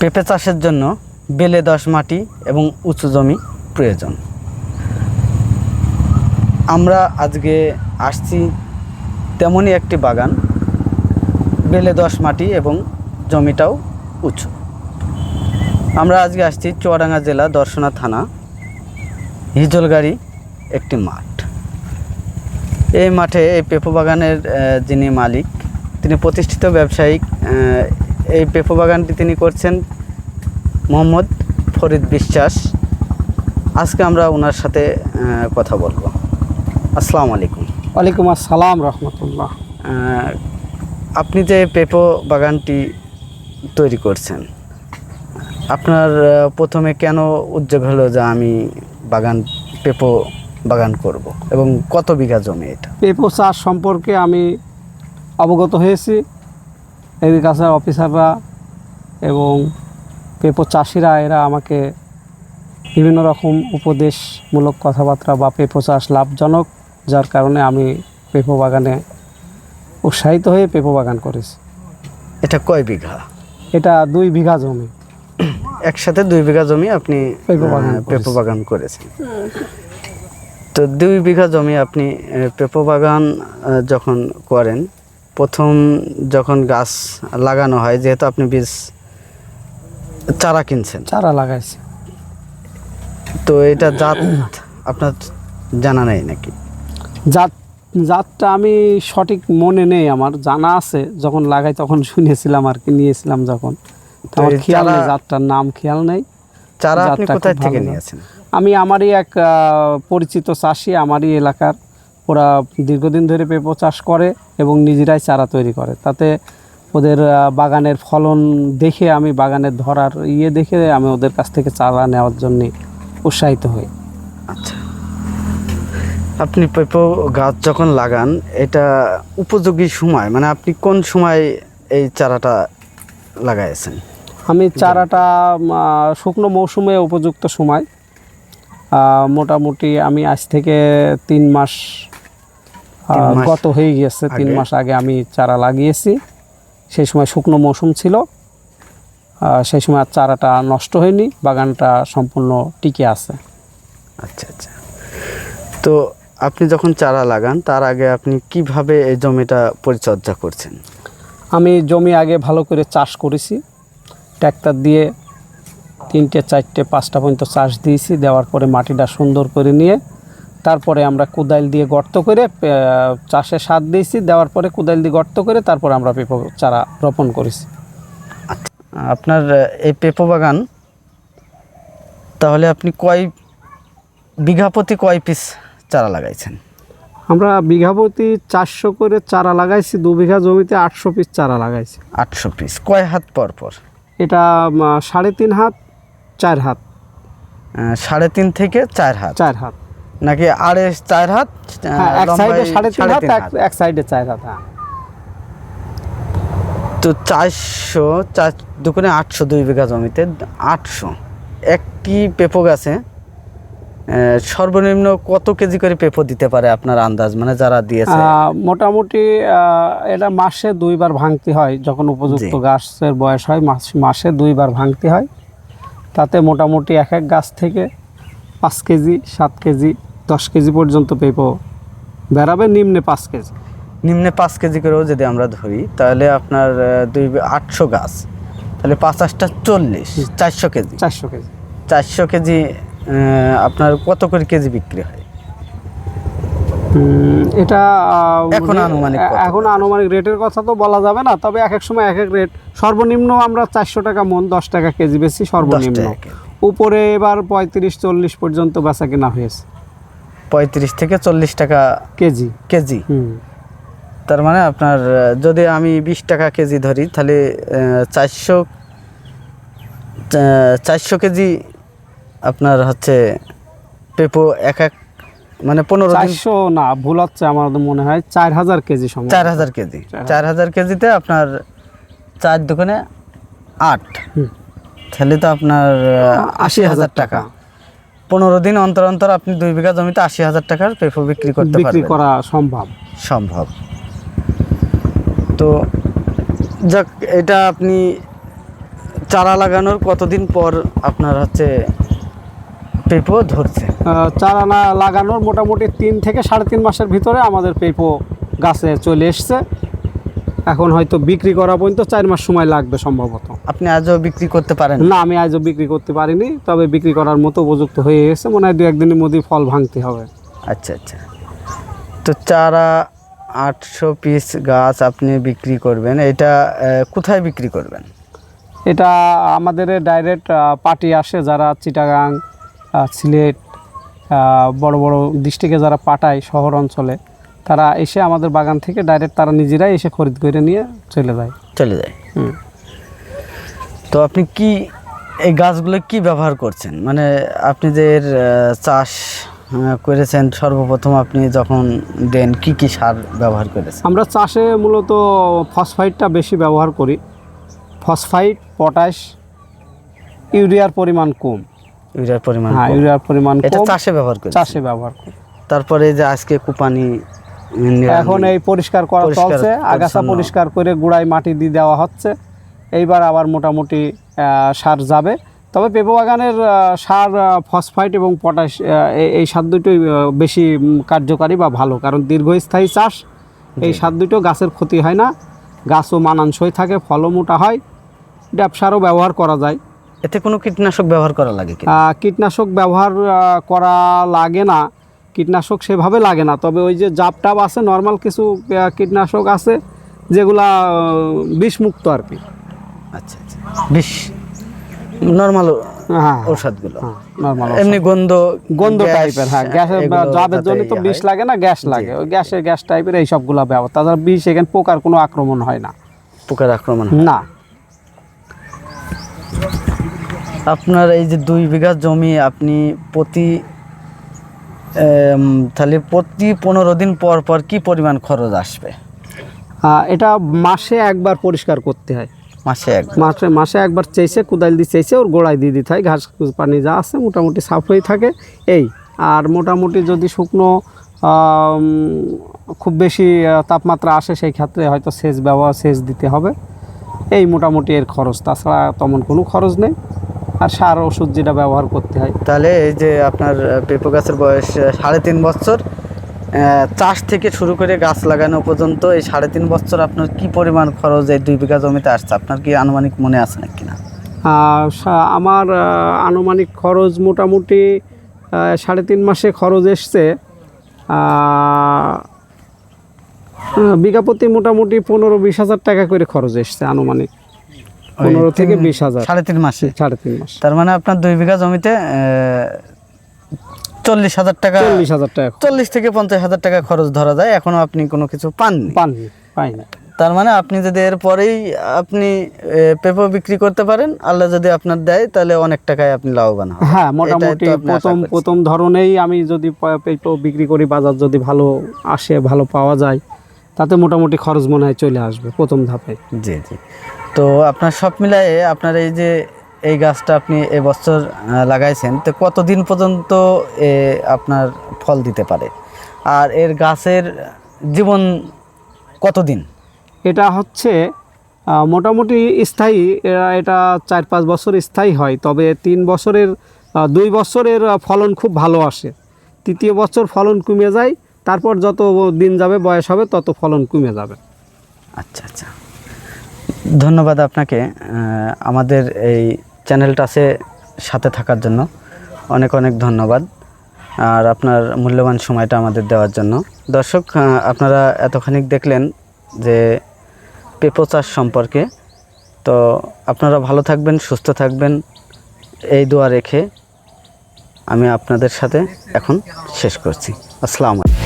পেঁপে চাষের জন্য বেলে দশ মাটি এবং উঁচু জমি প্রয়োজন। আমরা আজকে আসছি তেমনই একটি বাগান, বেলে দশ মাটি এবং জমিটাও উঁচু। আমরা আজকে আসছি চুয়াডাঙ্গা জেলা দর্শনা থানা, হিজলগাড়ি একটি মাঠ। এই মাঠে এই পেঁপো বাগানের যিনি মালিক, তিনি প্রতিষ্ঠিত ব্যবসায়িক এই পেঁপো বাগানটি তিনি করছেন মোহাম্মদ ফরিদ বিশ্বাস। আজকে আমরা ওনার সাথে কথা বলব। আসসালামু আলাইকুম। ওয়ালাইকুম আসসালাম রহমতুল্লাহ। আপনি যে পেঁপো বাগানটি তৈরি করছেন আপনার প্রথমে কেন উদ্যোগ হলো যে আমি বাগান পেঁপো বাগান করব এবং কত বিঘা জমি এটা? পেঁপো চাষ সম্পর্কে আমি অবগত হয়েছি। এগ্রিকালচার অফিসাররা এবং পেঁপো চাষিরা এরা আমাকে বিভিন্ন রকম উপদেশমূলক কথাবার্তা বা পেঁপো চাষ লাভজনক যার কারণে আমি পেঁপো বাগানে উৎসাহিত হয়ে পেঁপো বাগান করেছি। এটা কয় বিঘা? এটা দুই বিঘা জমি। একসাথে দুই বিঘা জমি আপনি পেঁপো বাগান আহ, পেঁপো বাগান করেছেন। তো দুই বিঘা জমি আপনি পেঁপো বাগান যখন করেন প্রথম যখন গাছ লাগানো হয় যেহেতু আপনি বীজ চারা কিনছেন। চারা লাগাইছে। তো এটা জাত আপনার জানা নেই নাকি? জাত জাতটা আমি সঠিক মনে নেই আমার জানা আছে যখন লাগাই তখন শুনেছিলাম আর কি নিয়েছিলাম যখন। আমার খেয়াল নেই জাতটার নাম খেয়াল নেই। চারা আপনি কোথায় থেকে নিয়েছেন? আমি আমারই এক পরিচিত চাষি আমারই এলাকার। ওরা দীর্ঘদিন ধরে পেঁপো চাষ করে এবং নিজেরাই চারা তৈরি করে। তাতে ওদের বাগানের ফলন দেখে আমি বাগানের ধরার ইয়ে দেখে আমি ওদের কাছ থেকে চারা নেওয়ার জন্য উৎসাহিত হই। আচ্ছা। আপনি পেঁপো গাছ যখন লাগান এটা উপযোগী সময়? মানে আপনি কোন সময় এই চারাটা লাগাইছেন? আমি চারাটা শুকনো মৌসুমে উপযুক্ত সময়। মোটামুটি আমি আজ থেকে তিন মাস আহ, তিন মাস গত হয়ে গিয়েছে তিন মাস আগে আমি চারা লাগিয়েছি। সেই সময় শুকনো মৌসুম ছিল। সেই সময় চারাটা নষ্ট হয়নি বাগানটা সম্পূর্ণ টিকে আছে। আচ্ছা আচ্ছা। তো আপনি যখন চারা লাগান তার আগে আপনি কীভাবে এই জমিটা পরিচর্যা করছেন? আমি জমি আগে ভালো করে চাষ করেছি। ট্র্যাক্টর দিয়ে তিনটে চারটে পাঁচটা পর্যন্ত চাষ দিয়েছি। দেওয়ার পরে মাটিটা সুন্দর করে নিয়ে তারপরে আমরা কোদাল দিয়ে গর্ত করে চাষে সার দিয়েছি দেওয়ার পরে কোদাল দিয়ে গর্ত করে তারপরে আমরা পেঁপো চারা রোপণ করেছি। আপনার এই পেঁপো বাগান তাহলে আপনি কয় বিঘা প্রতি কয় পিস চারা লাগাইছেন? আমরা বিঘা প্রতি চারশো করে চারা লাগাইছি দু বিঘা জমিতে আটশো পিস চারা লাগাইছি। আটশো পিস কয় হাত পর পর? এটা সাড়ে তিন হাত চার হাত। সাড়ে তিন থেকে চার হাত। চার হাত। নাকি আড়ে চার হাত হ্যাঁ এক সাইডে সাড়ে তিন হাত এক- সাইডে চার হাত হ্যাঁ। তো চারশো চার দুগুণে আটশো দুই বিঘা জমিতে আটশো। একটি পেঁপো গাছে সর্বনিম্ন কত কেজি করে পেঁপো দিতে পারে আপনার আন্দাজ? মানে যারা দিয়েছে। মোটামুটি এটা মাসে দুইবার ভাঙতে হয় যখন উপযুক্ত গাছের বয়স হয় মাস- মাসে দুইবার ভাঙতে হয়। তাতে মোটামুটি এক এক গাছ থেকে পাঁচ কেজি সাত কেজি দশ কেজি পর্যন্ত পেঁপো। বেড়াবে নিম্নে পাঁচ কেজি। নিম্নে পাঁচ কেজি করেও যদি আমরা ধরি তাহলে আপনার দুই আটশো গাছ। তাহলে পাঁচাশটা চল্লিশ চারশো কেজি। চারশো কেজি। চারশো কেজি আপনার কত করে কেজি বিক্রি হয়? এটা এখন আনুমানিক এখন আনুমানিক রেটের কথা তো বলা যাবে না তবে এক এক সময় এক এক রেট। সর্বনিম্ন আমরা চারশো টাকা মন দশ টাকা কেজি বেশি সর্বনিম্ন। উপরে এবার পঁয়ত্রিশ চল্লিশ পর্যন্ত বেচা কেনা হয়েছে। পঁয়ত্রিশ থেকে চল্লিশ টাকা কেজি। কেজি। হুম। তার মানে আপনার যদি আমি বিশ টাকা কেজি ধরি তাহলে চারশো চারশো কেজি আপনার হচ্ছে পেপো এক এক মানে পনেরো চারশো না ভুল হচ্ছে আমার মনে হয় চার হাজার কেজি সময়। চার হাজার কেজি। চার চার হাজার কেজিতে আপনার চার দোকানে আট। তাহলে তো আপনার আশি হাজার টাকা। পনেরো দিন অন্তর অন্তর আপনি দুই বিঘা জমিতে আশি হাজার টাকার পেপো বিক্রি করতে বিক্রি করা সম্ভব। সম্ভব। তো যাক এটা আপনি চারা লাগানোর কতদিন পর আপনার হচ্ছে পেঁপো ধরছে? চারা না লাগানোর মোটামুটি তিন থেকে সাড়ে তিন মাসের ভিতরে আমাদের পেঁপো গাছে চলে এসছে। এখন হয়তো বিক্রি করা পর্যন্ত চার মাস সময় লাগবে সম্ভবত। আপনি আজও বিক্রি করতে পারেন? না আমি আজও বিক্রি করতে পারিনি তবে বিক্রি করার মতো উপযুক্ত হয়ে গেছে মনে হয় দু একদিনের মধ্যেই ফল ভাঙতে হবে। আচ্ছা আচ্ছা। তো চারা আটশো পিস গাছ আপনি বিক্রি করবেন এটা কোথায় বিক্রি করবেন? এটা আমাদের ডাইরেক্ট পার্টি আসে যারা চিটাগাং সিলেট বড় বড় ডিস্ট্রিক্টে যারা পাঠায় শহর অঞ্চলে। তারা এসে আমাদের বাগান থেকে ডাইরেক্ট তারা নিজেরাই এসে খরিদ করে নিয়ে চলে যায়। চলে যায়। হুম। তো আপনি কি এই গাছগুলো কি ব্যবহার করছেন? মানে আপনি যে চাষ করেছেন সর্বপ্রথম আপনি যখন দেন কি কি সার ব্যবহার করেছেন? আমরা চাষে মূলত ফসফাইটটা বেশি ব্যবহার করি। ফসফাইট পটাশ ইউরিয়ার পরিমাণ কম। ইউরিয়ার পরিমাণ হ্যাঁ ইউরিয়ার পরিমাণ এটা চাষে ব্যবহার করেছেন? চাষে ব্যবহার করি। তারপরে যে আজকে কুপানি এখন এই পরিষ্কার করা চলছে আগাছা পরিষ্কার করে গুড়াই মাটি দিয়ে দেওয়া হচ্ছে। এইবার আবার মোটামুটি সার যাবে। তবে পেঁপে বাগানের সার ফসফাইট এবং পটাশ এই- সার দুটোই বেশি কার্যকারী বা ভালো। কারণ দীর্ঘস্থায়ী চাষ এই সার দুটো গাছের ক্ষতি হয় না। গাছও মানানসই থাকে ফলও মোটা হয়। ব্যবসারও ব্যবহার করা যায়। এতে কোনো কীটনাশক ব্যবহার করা লাগে কীটনাশক ব্যবহার করা লাগে না। কীটনাশক সেভাবে লাগে না। তবে ওই যে জাপ টাপ আছে নর্মাল কিছু কীটনাশক আছে যেগুলা বিষমুক্ত আর কি। আচ্ছা আচ্ছা। বিষ নর্মাল হ্যাঁ। ঔষধগুলো। এমনি গন্ধ গন্ধ টাইপের হ্যাঁ গ্যাসের জাবের জন্য তো বিষ লাগে না গ্যাস লাগে। ওই গ্যাসের গ্যাস টাইপের ব্যবহার। তাছাড়া বিষ এখানে পোকার কোনো আক্রমণ হয় না। পোকার আক্রমণ না। আপনার এই যে দুই বিঘা জমি আপনি প্রতি তাহলে প্রতি পনেরো দিন পর পর কি পরিমাণ খরচ আসবে? এটা মাসে একবার পরিষ্কার করতে হয়। মাসে এক মাসে মাসে একবার চেয়েছে কোদাল দিয়ে চেয়েছে ওর গোড়ায় দিয়ে দিতে হয় ঘাস পানি যা আছে মোটামুটি সাফ হয়ে থাকে। এই আর মোটামুটি যদি শুকনো খুব বেশি তাপমাত্রা আসে সেই ক্ষেত্রে হয়তো সেচ ব্যবহার সেচ দিতে হবে। এই মোটামুটি এর খরচ তাছাড়া তেমন কোনো খরচ নেই। আর সার ওষুধ যেটা ব্যবহার করতে হয়। তাহলে এই যে আপনার পেঁপে গাছের বয়স সাড়ে তিন বছর চাষ থেকে শুরু করে গাছ লাগানো পর্যন্ত এই সাড়ে তিন বছর আপনার কি পরিমাণ খরচ এই দুই বিঘা জমিতে আসছে? আপনার কি আনুমানিক মনে আছে নাকি না? আমার আনুমানিক খরচ মোটামুটি সাড়ে তিন মাসে খরচ এসছে। বিঘা প্রতি মোটামুটি পনেরো বিশ হাজার টাকা করে খরচ এসছে আনুমানিক। পনেরো থেকে বিশ হাজার। সাড়ে তিন মাসে। সাড়ে তিন মাস। তার মানে আপনার দুই বিঘা জমিতে চল্লিশ হাজার টাকা চল্লিশ হাজার টাকা চল্লিশ থেকে পঞ্চাশ হাজার টাকা খরচ ধরা যায়। এখনও আপনি কোনো কিছু পাননি। পাননি পাইনি তার মানে আপনি যদি এরপরেই আপনি পেঁপো বিক্রি করতে পারেন আল্লাহ যদি আপনার দেয় তাহলে অনেক টাকায় আপনি লাভবান হ্যাঁ মোটামুটি প্রথম প্রথম ধরনেই আমি যদি প- পেঁপে বিক্রি করি বাজার যদি ভালো আসে ভালো পাওয়া যায় তাতে মোটামুটি খরচ মনে হয় চলে আসবে প্রথম ধাপে। জি জি। তো আপনার সব মিলায়ে আপনার এই যে এই গাছটা আপনি এবছর লাগাইছেন তো কতদিন পর্যন্ত এ আপনার ফল দিতে পারে? আর এর গাছের জীবন কতদিন? এটা হচ্ছে মোটামুটি স্থায়ী এটা চার পাঁচ বছর স্থায়ী হয় তবে তিন বছরের দুই বছরের ফলন খুব ভালো আসে। তৃতীয় বছর ফলন কমে যায় তারপর যত দিন যাবে বয়স হবে তত ফলন কমে যাবে। আচ্ছা আচ্ছা। ধন্যবাদ আপনাকে। আমাদের এই চ্যানেলটাতে সাথে থাকার জন্য। অনেক অনেক ধন্যবাদ। আর আপনার মূল্যবান সময়টা আমাদের দেওয়ার জন্য। দর্শক আপনারা এতখানি দেখলেন যে পেঁপো চাষ সম্পর্কে। তো আপনারা ভালো থাকবেন, সুস্থ থাকবেন। এই দোয়া রেখে আমি আপনাদের সাথে এখন শেষ করছি। আসসালামু আলাইকুম।